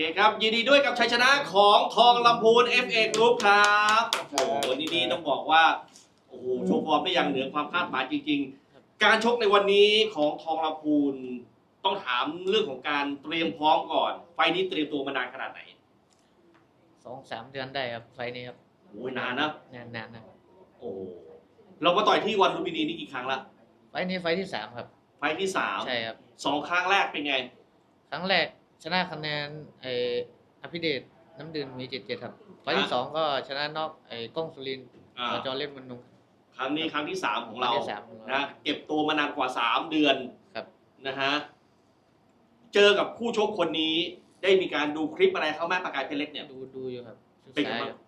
เคครับยินดีด้วยกับชัยชนะของทองลำพูน FA Group ครับโอ้โหวันนี้นี่ต้องบอกว่าโอ้โหโชว์ฟอร์มได้อย่างเหนือความคาดหมายจริง ๆ การชกในวันนี้ของทองลำพูนต้องถามเรื่องของการเตรียมพร้อมก่อน ไฟล์นี้เตรียมตัวมานานขนาดไหนสองสามเดือนได้ครับไฟล์นี้ครับโอ้ยนานนะนานนานๆนะโอ้โหเรามาต่อยที่วันลุมพินีนี่กี่ครั้งละไฟล์นี้ไฟล์ที่สามครับ ไฟล์ที่สามใช่ครับสองครั้งแรกเป็นไง ครั้งแรก ชนะคะแนนไออภิเดชน้ำดื่มมีเจ็ดเจ็ดครับไฟล์ที่สองก็ชนะนอกไอ้กล้องสุรินทร์อ่า สจเล่นมันนุง ครั้งนี้ครั้งที่สามของเราครั้งที่สามของเรานะเก็บตัวมานานกว่าสามเดือนครับ นะฮะเจอกับคู่ชกคนนี้ ได้มีการดูคลิปอะไรเขาแม่ประกายเพชรเล็กเนี่ย ดูดูอยู่ครับศึกเป็นไงษาบ้าง อยู่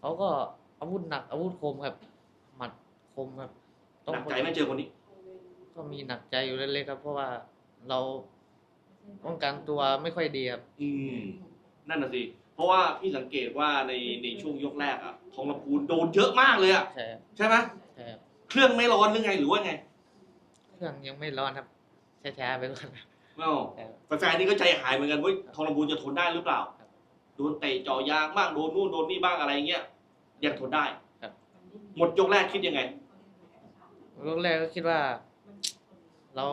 เขาก็อาวุธหนักอาวุธคมครับ หมัดคมครับหนักใจไหม่เจอคนนี้ ก็มีหนักใจอยู่เล็กๆครับ เพราะว่าเรา ป้องกันตัวไม่ค่อยดีครับ อืมนั่นน่ะสิ เพราะว่าพี่สังเกตว่าในในช่วงยกแรกอะทองลำพูนโดนเยอะมากเลยอะใช่ครับใช่ไหมใช่ครับเครื่องไม่ร้อนหรือไงหรือว่าไงเครื่องยังไม่ร้อนครับช้าๆไปก่อนครับอ้าวใช่ครับ แฟนๆนี่ก็ใจหายเหมือนกันเว้ยทองลำพูนจะทนได้หรือเปล่า ครับโดนเตะเจ่อยางบ้างโดนนู่นโดนนี่บ้างอะไรเงี้ยยังทนได้ครับ หมดยกแรกคิดยังไงยกแรกก็คิดว่า เรา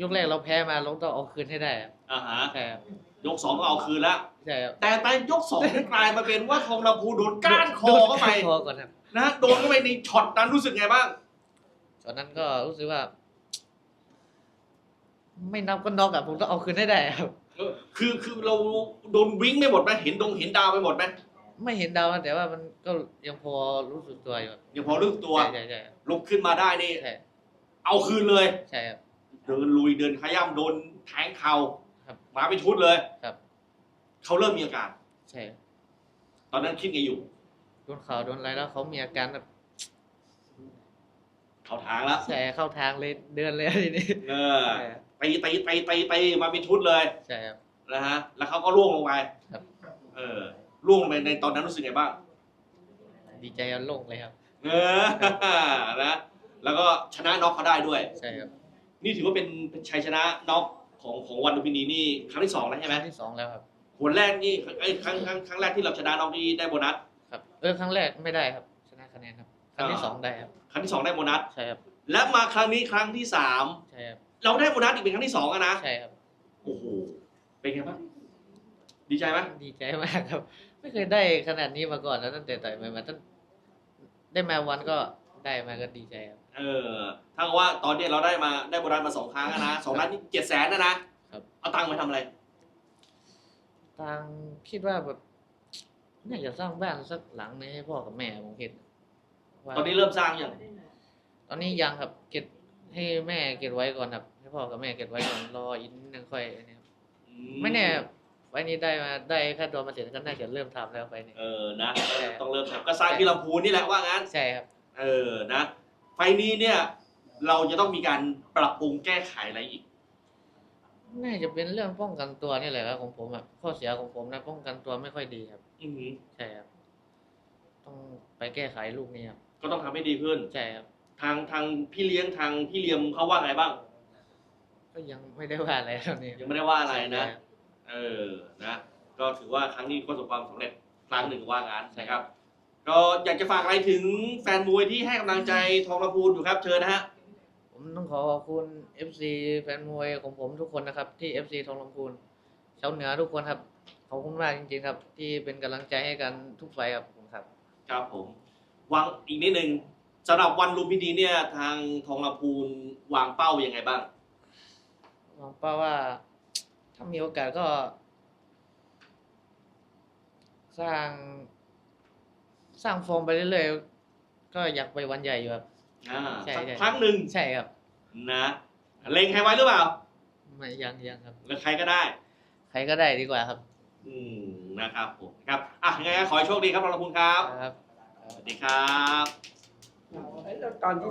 ยกแรกเราแพ้มาเราต้องเอาคืนให้ได้ครับอ่าฮะใช่ครับยกสองก็เอาคืนแล้วใช่ครับแต่ไปยกสองนี่กลายมาเป็นว่าทองลำพูนโดนก้านคอโดนเข้าไปก้นคอก่อนครับนะโดนเข้าไปในช็อตนั้นรู้สึกไงบ้างตอนนั้นก็รู้สึกว่า ไม่นับก็น็อกอะผมต้องเอาคืนให้ได้ครับคือคือเราโดนวิ่งไม่หมดไหมเห็นดงเห็นดาวไปหมดไหมไม่เห็นดาวนะแต่ว่ามันก็ยังพอรู้สึกตัวอยู่ครับยังพอรู้สึกตัวใช่ใช่ใช่ครับลุกขึ้นมาได้นี่ใช่เอาคืนเลย ใช่ครับ เดินลุยเดินขย้ำโดนแทงเข่าครับมาเป็นชุดเลยครับ เขาเริ่มมีอาการ ใช่ครับตอนนั้นคิดไงอยู่ โดนเข่าโดนอะไรแล้วเขามีอาการแบบเขาทางแล้วใช่เข้าทางเลยเดินเลยทีนี้เออใช่ครับตีตีตีตีตีมาเป็นชุดเลยใช่ครับนะฮะ แล้วเขาก็ล่วงลงไปครับ เออล่วงลงไปในตอนนั้นรู้สึกไงบ้างดีใจเอาลงเลยครับ เออนะแล้วก็ชนะน็อกเขาได้ด้วย ใช่ครับ นี่ถือว่าเป็นเป็นชัยชนะน็อกของของวันลุมพินีนี่ครั้งที่สองแล้วคใช่ไหมรั้งที่สองแล้วครับผลแรกนี่ไอ้ยครั้งครั้งครั้งแรกที่เราชนะน็อกนี่ได้โบนัส ครับเออครั้งแรกไม่ได้ครับ ชนะคะแนนครับครั้งที่อ่าสองได้ครับครั้งที่สองได้โบนัส ใช่ครับและมาครั้งนี้ครั้งที่สามใช่ครับเราได้โบนัสอีกเป็นครั้งที่สองอะนะใช่ครับ โอ้โหเป็นไงบ้างดีใจไหมดีใจมากครับ ไม่เคยได้ขนาดนี้มาก่อนแล้วตั้งแต่ต่อยมาตั้งได้มาวันก็ได้มาก็ดีใจครับ เออถ้ากับว่าตอนเนี้ยเราได้มาได้โบนัสมาสองครั้งอะนะสองล้านนี่เจ็ดแสนนะนะครับ เอาตังค์มาทำอะไร ทางคิดว่าแบบน่าจะสร้างบ้านสักหลังนึงให้พ่อกับแม่ผมคิดว่าตอนนี้เริ่มสร้างยังตอนนี้ยังครับเก็บให้แม่เก็บไว้ก่อนครับ ให้พ่อกับแม่เก็บไว้ก่อนรออีกนิดนึงค่อยอันนี้ครับอืไม่แน่ไว้นี้ได้มาได้ค่าตัวมาเสร็จก็น่าจะเริ่มทำแล้วไปนี่ เออนะใช่ต้องเริ่มทำก็สร้างที่ลำพูนนี่แหละว่างั้น ใช่ครับ เออ นะไฟ ล์นี้เนี่ย เราจะต้องมีการปรับปรุงแก้ไขอะไรอีก น่าจะเป็นเรื่องป้องกันตัวนี่แหละครับของผมอะข้อเสียของผมนะป้องกันตัวไม่ค่อยดีครับ อือหือใช่ครับ ต้องไปแก้ไขลูกนี้ครับก็ต้องทำให้ดีขึ้น ใช่ครับ ทางทางพี่เลี้ยงทางพี่เลี้ยมเขาว่าไงบ้าง ก็ยังไม่ได้ว่าอะไรตอนนี้ยังไม่ได้ว่าอะไรนะใช่ครับเออ นะ ก็ถือว่าครั้งนี้ประสบความสำเร็จครั้งหนึ่งว่างั้นใช่นะคครัรับบ ก็อยากจะฝากอะไรถึงแฟนมวยที่ให้กำลังใจทองลำพูนอยู่ครับเชิญนะฮะ ผมต้องขอขอบคุณ FC แฟนมวยของผมทุกคนนะครับ ที่ FC ทองลำพูนชาวเหนือทุกคนครับขอบคุณมากจริงๆครับ ที่เป็นกำลังใจให้กันทุกไฟล์ครับผมครับ ครับผมวางอีกนิดนึงสำหรับวันลุมพินีเนี่ยทางทองลำพูนวางเป้ายังไงบ้าง หวังเป้าว่า ถ้ามีโอกาสก็ สร้าง สร้างฟอร์มไปเรื่อยๆก็อยากไปวันใหญ่อยู่ครับ อ่าใช่สักใช่ครั้งหนึ่งใช่ครับนะเล็งใครไว้หรือเปล่าไม่ยังยังครับ หรือใครก็ได้ ใครก็ได้ดีกว่าครับอืมนะครับผมครับอะยังไงก็ขอให้โชคดีครับทองลำพูนครับครับ สวัสดีครับ ตอนที่